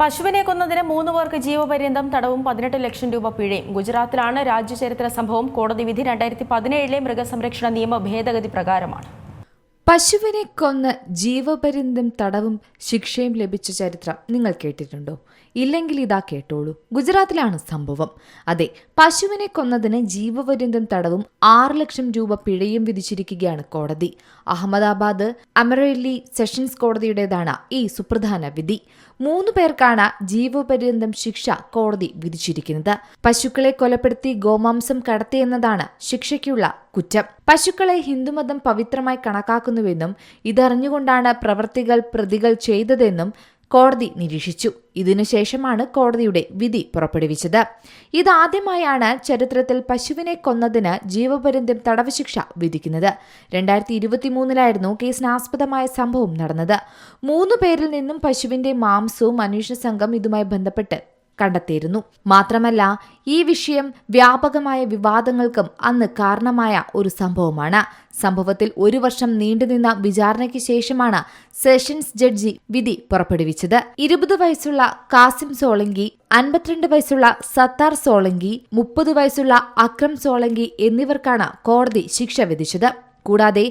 പശുവിനെ കൊന്നതിന് മൂന്ന് പേർക്ക് ജീവപര്യന്തം തടവും പതിനെട്ട് ലക്ഷം രൂപ പിഴയും. ഗുജറാത്തിലാണ് രാജ്യചരിത്ര സംഭവം. കോടതി വിധി രണ്ടായിരത്തി പതിനേഴിലെ മൃഗസംരക്ഷണ നിയമ ഭേദഗതി പ്രകാരമാണ്. പശുവിനെ കൊന്ന് ജീവപര്യന്തം തടവും ശിക്ഷയും ലഭിച്ച ചരിത്രം നിങ്ങൾ കേട്ടിട്ടുണ്ടോ? ഇല്ലെങ്കിൽ ഇതാ കേട്ടോളൂ. ഗുജറാത്തിലാണ് സംഭവം. അതെ പശുവിനെ കൊന്നതിന് ജീവപര്യന്തം തടവും ആറ് ലക്ഷം രൂപ പിഴയും വിധിച്ചിരിക്കുകയാണ് കോടതി. അഹമ്മദാബാദ് അമറേലി സെഷൻസ് കോടതിയുടേതാണ് ഈ സുപ്രധാന വിധി. മൂന്ന് പേർക്കാണ് ജീവപര്യന്തം ശിക്ഷ കോടതി വിധിച്ചിരിക്കുന്നത്. പശുക്കളെ കൊലപ്പെടുത്തി ഗോമാംസം കടത്തിയെന്നതാണ് ശിക്ഷയ്ക്കുള്ള കുറ്റം. പശുക്കളെ ഹിന്ദുമതം പവിത്രമായി കണക്കാക്കുന്നുവെന്നും ഇതറിഞ്ഞുകൊണ്ടാണ് പ്രവർത്തികൾ പ്രതികൾ ചെയ്തതെന്നും കോടതി നിരീക്ഷിച്ചു. ഇതിനുശേഷമാണ് കോടതിയുടെ വിധി പുറപ്പെടുവിച്ചത്. ഇതാദ്യമായാണ് ചരിത്രത്തിൽ പശുവിനെ കൊന്നതിന് ജീവപര്യന്തം തടവ് ശിക്ഷ വിധിക്കുന്നത്. രണ്ടായിരത്തി ഇരുപത്തിമൂന്നിലായിരുന്നു കേസിനാസ്പദമായ സംഭവം നടന്നത്. മൂന്ന് പേരിൽ നിന്നും പശുവിന്റെ മാംസവും അന്വേഷണ സംഘം ഇതുമായി ബന്ധപ്പെട്ട് കണ്ടെത്തിയിരുന്നു. മാത്രമല്ല ഈ വിഷയം വ്യാപകമായ വിവാദങ്ങൾക്കും അന്ന് കാരണമായ ഒരു സംഭവമാണ്. സംഭവത്തിൽ ഒരു വർഷം നീണ്ടുനിന്ന വിചാരണയ്ക്ക് ശേഷമാണ് സെഷൻസ് ജഡ്ജി വിധി പുറപ്പെടുവിച്ചത്. ഇരുപത് വയസ്സുള്ള കാസിം സോളങ്കി അൻപത്തിരണ്ട് വയസ്സുള്ള സത്താർ സോളങ്കി മുപ്പത് വയസ്സുള്ള അക്രം സോളങ്കി എന്നിവർക്കാണ് കോടതി ശിക്ഷ വിധിച്ചത്. കൂടാതെ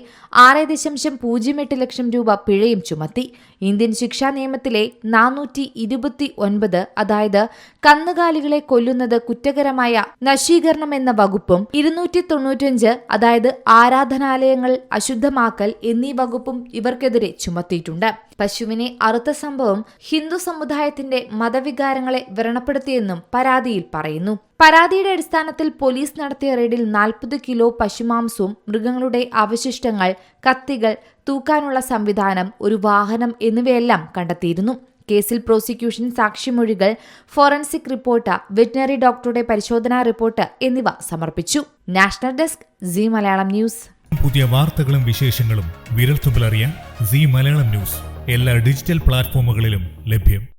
ആറ് ദശാംശം പൂജ്യം എട്ട് ലക്ഷം രൂപ പിഴയും ചുമത്തി. ഇന്ത്യൻ ശിക്ഷാ നിയമത്തിലെ നാനൂറ്റി ഇരുപത്തി ഒൻപത് അതായത് കന്നുകാലികളെ കൊല്ലുന്നത് കുറ്റകരമായ നശീകരണം എന്ന വകുപ്പും ഇരുന്നൂറ്റി തൊണ്ണൂറ്റഞ്ച് അതായത് ആരാധനാലയങ്ങൾ അശുദ്ധമാക്കൽ എന്നീ വകുപ്പും ഇവർക്കെതിരെ ചുമത്തിയിട്ടുണ്ട്. പശുവിനെ അറുത്ത സംഭവം ഹിന്ദു സമുദായത്തിന്റെ മതവികാരങ്ങളെ വ്രണപ്പെടുത്തിയെന്നും പരാതിയിൽ പറയുന്നു. പരാതിയുടെ അടിസ്ഥാനത്തിൽ പോലീസ് നടത്തിയ റെയ്ഡിൽ നാൽപ്പത് കിലോ പശുമാംസവും മൃഗങ്ങളുടെ അവശിഷ്ടങ്ങൾ കത്തികൾ തൂക്കാനുള്ള സംവിധാനം ഒരു വാഹനം എന്നിവയെല്ലാം കണ്ടെത്തിയിരുന്നു. കേസിൽ പ്രോസിക്യൂഷൻ സാക്ഷിമൊഴികൾ ഫോറൻസിക് റിപ്പോർട്ട് വെറ്റിനറി ഡോക്ടറുടെ പരിശോധനാ റിപ്പോർട്ട് എന്നിവ സമർപ്പിച്ചു. National desk C Malayalam news. പുതിയ വാർത്തകളും വിശേഷങ്ങളും വിരൽത്തുമ്പിലറിയാൻ സി മലയാളം ന്യൂസ്. എല്ലാ ഡിജിറ്റൽ പ്ലാറ്റ്ഫോമുകളിലും ലഭ്യം.